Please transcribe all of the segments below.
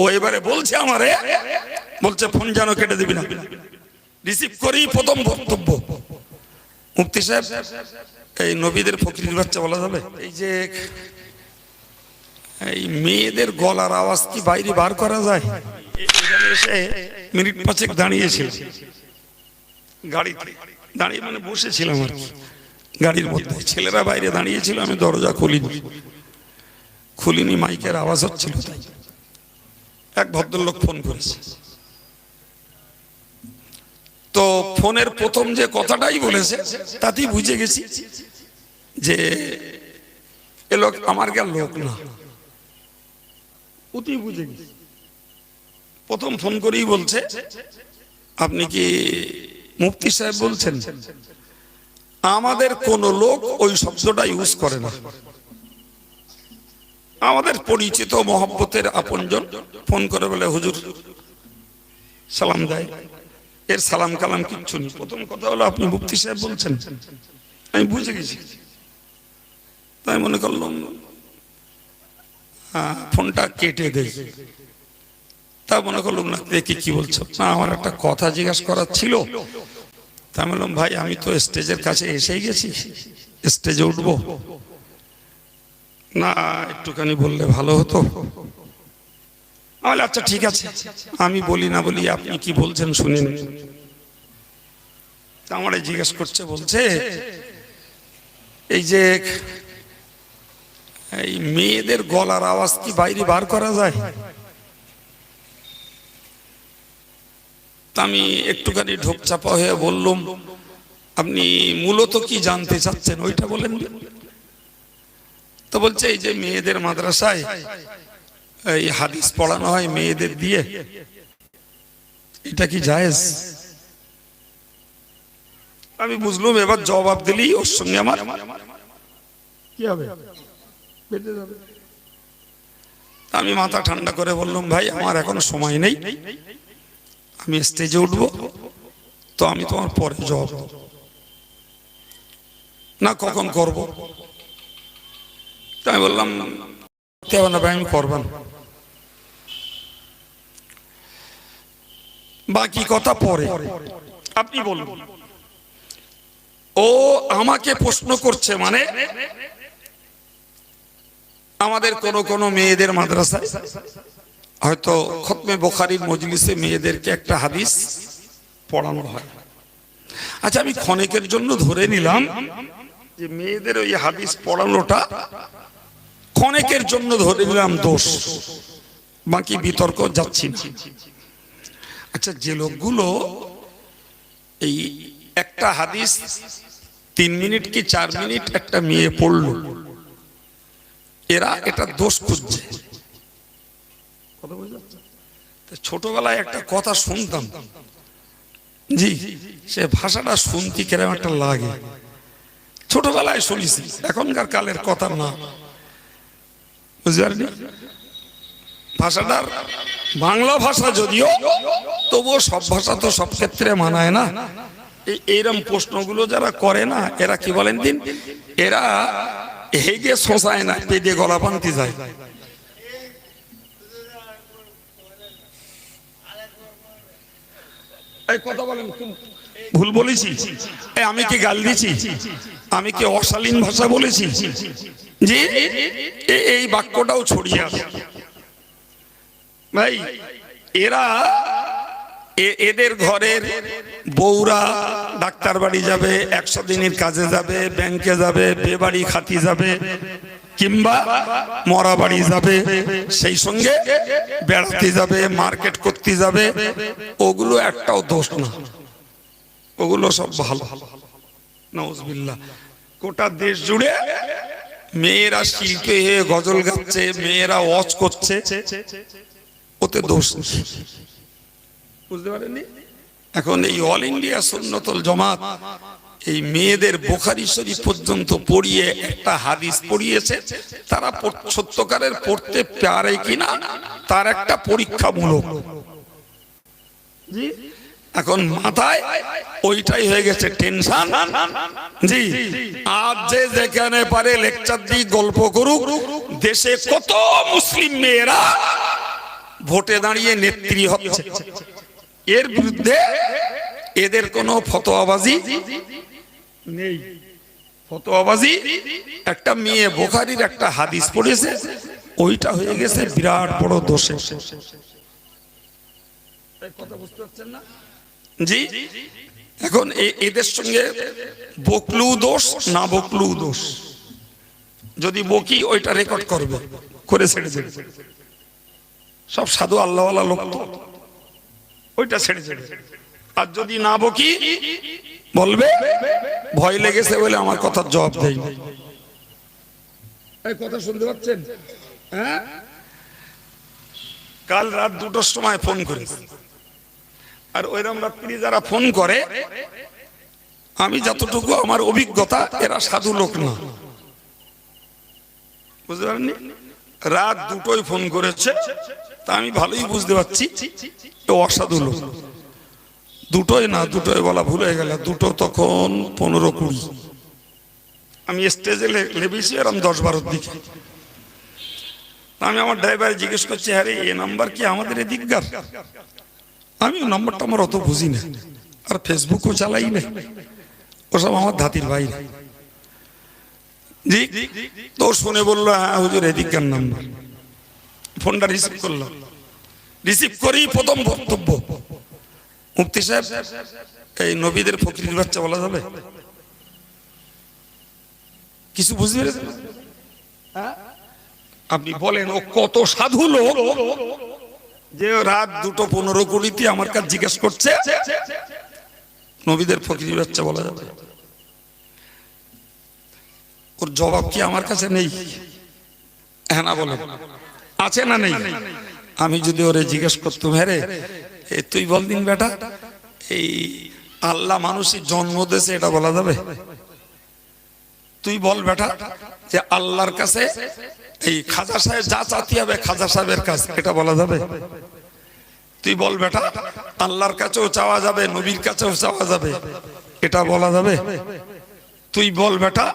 ও এবারে বলছে আমারে, বলছে, ফোন যেন কেটে দিবি না। রিসিভ করি প্রথম বক্তব্য। মুফতি সাহেব, এই নবীদের ফকির বাচ্চা বলা যাবে? এই যে, এই মেয়েদের গলার আওয়াজ কি বাইরে বার করা যায়? এসে মিনিট পাঁচেক দাঁড়িয়েছিল গাড়ি দাঁড়িয়ে মানে বসেছিলাম আর গাড়ির মধ্যে ছেলেরা বাইরে দাঁড়িয়েছিল, আমি দরজা খুলিনি। খুলিনি, মাইকের আওয়াজ হচ্ছিল তাই। এক ভদ্রলোক ফোন করেছে। তো ফোনের প্রথম যে কথাটাই বলেছে, তাতেই বুঝে গেছি যে এ লোক আমার গেল লোক না। অতি বুঝে গেছি। প্রথম ফোন করেই বলছে, আপনি কি মুফতি সাহেব বলছেন? আমাদের কোন লোক ওই শব্দটা ইউজ করে না। আমাদের পরিচিত মহব্বতের আপনজন ফোন করে বলে, হুজুর, সালাম দেয় এর সালাম কালাম কিচ্ছু নেই। প্রথম কথা হলো, আপনি মুফতি সাহেব বলছেন। আমি বুঝে গেছি। তাই মনে করলাম ফোনটা কেটে দেয় তা মনে করলাম, না দেখি কি বলছো? না, আমার একটা কথা জিজ্ঞাসা করার ছিল। তা বললাম, ভাই, আমি তো স্টেজের কাছে এসেই গেছি। স্টেজে উঠবো। না, একটুখানি বললে ভালো হতো। আচ্ছা ঠিক আছে। আমি বলি না বলি, আপনি কি বলছেন শুনিনি। তা আমারে জিজ্ঞেস করছে, বলছে, এই যে, এই মেয়েদের গলার আওয়াজ কি বাইরে বার করা যায়? আমি একটুখানি ঢোক চাপা হয়ে বললুম, আপনি মূলত কি জানতে চাচ্ছেন, ওইটা বলেন। তো বলছে, এই যে মেয়েদের মাদ্রাসায়, এই হাদিস পড়ানো হয় মেয়েদের দিয়ে, এটা কি জায়েজ? আমি বুঝলাম, এবার জবাব দিলেই ওর সঙ্গে আমার কি হবে? আমি মাথা ঠান্ডা করে বললাম, ভাই, আমার এখন সময় নেই। আমি স্টেজে উঠব, তো আমি তোমার পরে জবাব। না, কখন করব? তাই বললাম "তেমন না ভাই আমি করবেন? বাকি কথা পরে। আপনি বলুন। ও আমাকে প্রশ্ন করছে মানে আমাদের কোন কোন মেয়েদের মাদ্রাসায় হয়তো খতমে বোখারির মজলিসে মেয়েদেরকে একটা হাদিস পড়ানো হয়। আচ্ছা আমি ক্ষণিকের জন্য ধরে নিলাম যে মেয়েদের ওই হাদিস পড়ানোটা ক্ষণিকের জন্য ধরে নিলাম দোষ। বাকি বিতর্ক যাচ্ছি না। আচ্ছা যে লোকগুলো এই একটা হাদিস, তিন মিনিট কি চার মিনিট একটা মেয়ে পড়ল, এরা এটা দোষ খুঁজছে। ছোটবেলায় একটা কথা শুনতাম। জি, সে ভাষাটা শুনতে কেরম একটা লাগে। ছোটবেলায় শুনেছি, এখনকার কালের কথা না। ভাষাটার বাংলা ভাষা যদিও, তবুও সব ভাষা তো সব ক্ষেত্রে মানায় না। এই- এইরকম প্রশ্নগুলো যারা করে না, এরা কি বলেন দিন? এরা হেগে শোষায় না, পেটে গলা পান্তি যায়। কথা বলেন, ভুল বলেছি? আমি কি গাল দিছি? আমি কি অশালীন ভাষা বলেছি? যে এই বাক্যটাও ছড়িয়ে আছে। ভাই, এরা এদের ঘরের বউরা ডাক্তার বাড়ি যাবে, একশো দিনের কাজে যাবে, ব্যাংকে যাবে, বেবাড়ি খাতি যাবে, কিংবা মরা বাড়ি যাবে, সেই সঙ্গে বেড়াতে যাবে, মার্কেট করতে যাবে, ওগুলো একটাও দোষ না। ওগুলো সব ভালো। নজবিল্লা গোটা দেশ জুড়ে মেয়েরা শিল্পে গজল গাচ্ছে, মেয়েরা ওয়াচ করছে। ওতে দোষ। বুঝতে পারেননি? এখন এই অল ইন্ডিয়া সুন্নতল জমাত এই মেয়েদের বোখারি শরীফ পর্যন্ত পড়িয়ে একটা হাদিস পড়িয়েছে, তারা সত্যকারের পড়তে পারে কিনা, তার একটা পরীক্ষামূলক। জি? এখন মাথায় ওইটাই হয়ে গেছে টেনশন। জি আজ যে যেখানে পারে লেকচার দিয়ে গল্প করুক, দেশে কত মুসলিম মেয়েরা ভোটে দাঁড়িয়ে নেত্রী হচ্ছে। এর বিরুদ্ধে এদের কোনো ফতোয়াবাজি নেই। ফতোয়াবাজি, একটা মেয়ে বোখারির একটা হাদিস পড়েছে, ওইটা হয়ে গেছে বিরাট বড় দোষে। কথা বুঝতে পারছেন না? জি? এখন এদের সঙ্গে বকলু দোষ, না বকলু দোষ। যদি বকি, ওইটা রেকর্ড করবে, করে ছেড়ে দেবে। সব সাধু আল্লাহওয়ালা লোক তো। ওইটা ছেড়ে ছেড়ে আর যদি না বকি, বলবে, ভয় লেগেছে বলে আমার কথার জবাব দেয় কথা শুনতে পাচ্ছেন? হ্যাঁ? কাল রাত দুটোর সময় ফোন করেছে। আর ওইরকম রাত্রি যারা ফোন করে, আমি যতটুকু আমার অভিজ্ঞতা, এরা সাধু লোক না। বুঝতে পারেননি? রাত দুটোই ফোন করেছে, তা আমি ভালোই বুঝতে পারছি অসাধু লোক। দুটোই না দুটোই বলা ভুল হয়ে গেল। দুটো তখন পনেরো কুড়ি। আমি স্টেজে লেবেছি এরম দশ বারোর দিকে। আমি আমার ড্রাইভার জিজ্ঞেস করছি আরে এ নাম্বার কি আমাদের এদিককার? আমি নম্বরটা আমার অত বুঝি না। আর ফেসবুকও চালাই না। ওসব আমার ধাতির ভাই জি তো শুনে বলল হ্যাঁ হুজুর এদিককার নাম্বার? ফোনটা রিসিভ করলাম রিসিভ করেই প্রথম বক্তব্য। মুফতি সাহেব এই নবীদের ফকির বাচ্চা বলা যাবে? কিছু বুঝতে পেরেছেন? আপনি বলেন ও কত সাধু লোক। যে রাত দুটো পনেরো কুড়িতে আমার কাছে জিজ্ঞেস করছে, নবীদের ফকির বাচ্চা বলা যাবে। ওর জবাব কি আমার কাছে নেই? হ্যাঁ না বলে। আছে না নেই? আমি যদি ওরে জিজ্ঞেস করতাম হ্যাঁ রে, এ তুই বল দিন বেটা, এই আল্লাহ মানুষের জন্ম দেশে এটা বলা যাবে? তুই বল বেটা যে আল্লাহর কাছে এই খাজা সাহেব যা চাতি হবে খাজা সাহেবের কাছে এটা বলা যাবে? তুই বল বেটা, আল্লাহর কাছেও চাওয়া যাবে, নবীর কাছেও চাওয়া যাবে, এটা বলা যাবে? তুই বল বেটা,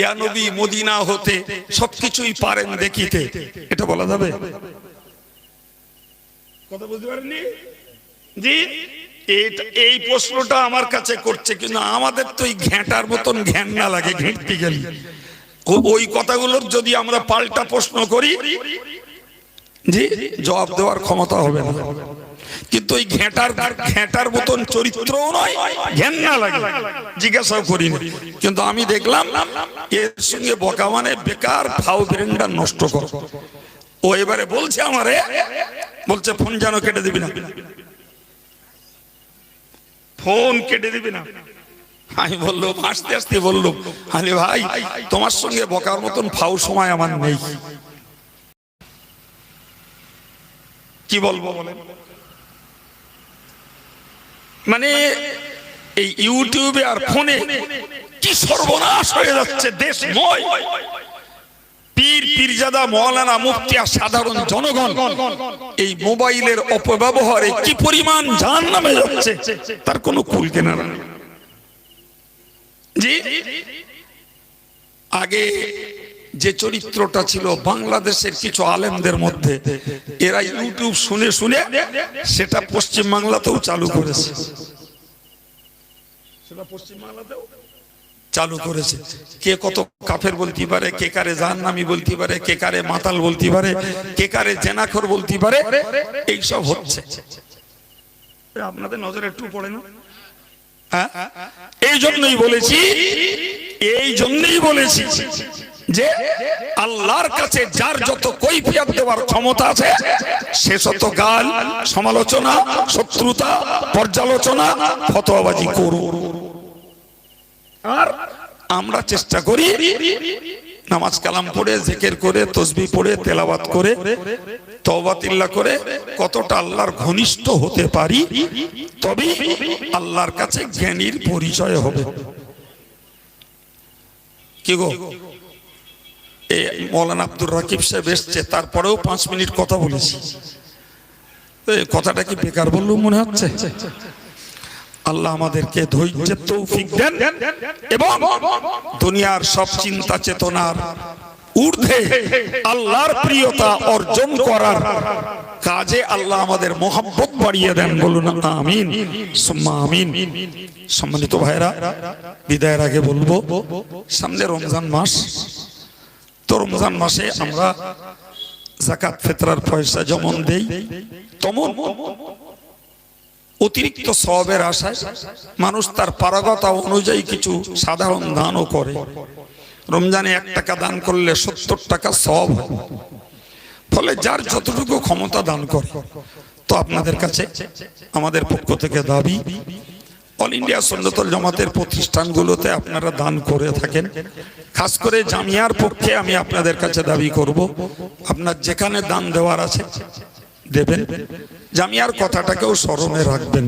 ইয়া নবী মদিনা হতে সবকিছুই পারেন দেখিতে, এটা বলা যাবে? কথা বুঝতে পারেননি? জি? এই প্রশ্নটা আমার কাছে করছে কিন্তু আমাদের তো এই ঘ্যাঁটার মতন ঘ্যান না লাগে, ঘেঁটতে গেলে ওই কথাগুলোর যদি আমরা পাল্টা প্রশ্ন করি, জি, জবাব দেওয়ার ক্ষমতা হবে না। কিন্তু ওই ঘেঁটার ঘেঁটার মতন চরিত্রও নয় ঘেন্না লাগে। জিজ্ঞাসাও করি কিন্তু আমি দেখলাম, এর সঙ্গে বকা মানে বেকার ফাউ ব্রেনটা নষ্ট কর। ও এবারে বলছে আমারে, বলছে, ফোন যেন কেটে দিবি না। ফোন কেটে দিবি না। আমি বলল আস্তে আস্তে বলল আরে ভাই, তোমার সঙ্গে বকার মতন ফাউ সময় আমার নেই। কি বলব বলেন? মানে এই ইউটিউবে আর ফোনে কি সর্বনাশ হয়ে যাচ্ছে দেশ দেশময়। পীর, পীরজাদা, মৌলানা মুফতি আর সাধারণ জনগণ, এই মোবাইলের অপব্যবহারে কি পরিমাণ জান নামে যাচ্ছে, তার কোনো কুল কেনারা। জি, আগে যে চরিত্রটা ছিল বাংলাদেশের কিছু আলেমদের মধ্যে, এরা ইউটিউব শুনে শুনে সেটা পশ্চিম বাংলাতেও চালু করেছে সেটা পশ্চিম বাংলাতেও চালু করেছে। কে কত কাফের বলতে পারে কে কারে জাহান্নামি বলতে পারে কে কারে মাতাল বলতে পারে কে কারে জেনাখর বলতে পারে এইসব হচ্ছে। আপনাদের নজরে একটু পড়ে না? হ্যাঁ? এই জন্যই বলেছি এই জন্যই বলেছি যে আল্লাহর কাছে যার যত কৈফিয়ত দেওয়ার ক্ষমতা আছে সে শত গাল সমালোচনা শত্রুতা পর্যালোচনা ফতোয়াবাজি করু আর আমরা চেষ্টা করি নামাজ কালাম পড়ে, জেকের করে, তসবি পড়ে তেলাবাত করে তওবাতিল্লা করে, কতটা আল্লাহর ঘনিষ্ঠ হতে পারি, তবেই আল্লাহর কাছে জ্ঞানীর পরিচয় হবে। কি গো? এ মৌলানা আব্দুর রাকিব সাহেব এসছে, তারপরেও পাঁচ মিনিট কথা বলেছি। কথাটা কি বেকার বললেও মনে হচ্ছে? আল্লাহ আমাদেরকে ধৈর্যের তৌফিক দেন এবং দুনিয়ার সব চিন্তা চেতনার ঊর্ধ্বে আল্লাহর প্রিয়তা অর্জন করার কাজে আল্লাহ আমাদের মোহাম্মত বাড়িয়ে দেন। বলুন আমিন, সুম্মা আমিন। সম্মানিত ভাইরা বিদায়ের আগে বলব, সামনে রমজান মাস। তো রমজান মাসে আমরা জাকাত ফেতরার পয়সা যেমন দেই, তেমন অতিরিক্ত সবের আশায় মানুষ তার পারগতা অনুযায়ী কিছু সাধারণ দানও করে। রমজানে এক টাকা দান করলে সত্তর টাকা সব ফলে যার যতটুকু ক্ষমতা দান করে, তো আপনাদের কাছে আমাদের পক্ষ থেকে দাবি, অল ইন্ডিয়া সন্ন্যতল জমাতের প্রতিষ্ঠানগুলোতে আপনারা দান করে থাকেন। খাস করে জামিয়ার পক্ষে আমি আপনাদের কাছে দাবি করব, আপনার যেখানে দান দেওয়ার আছে দেবেন? আর কথাটাকেও স্মরণে রাখবেন।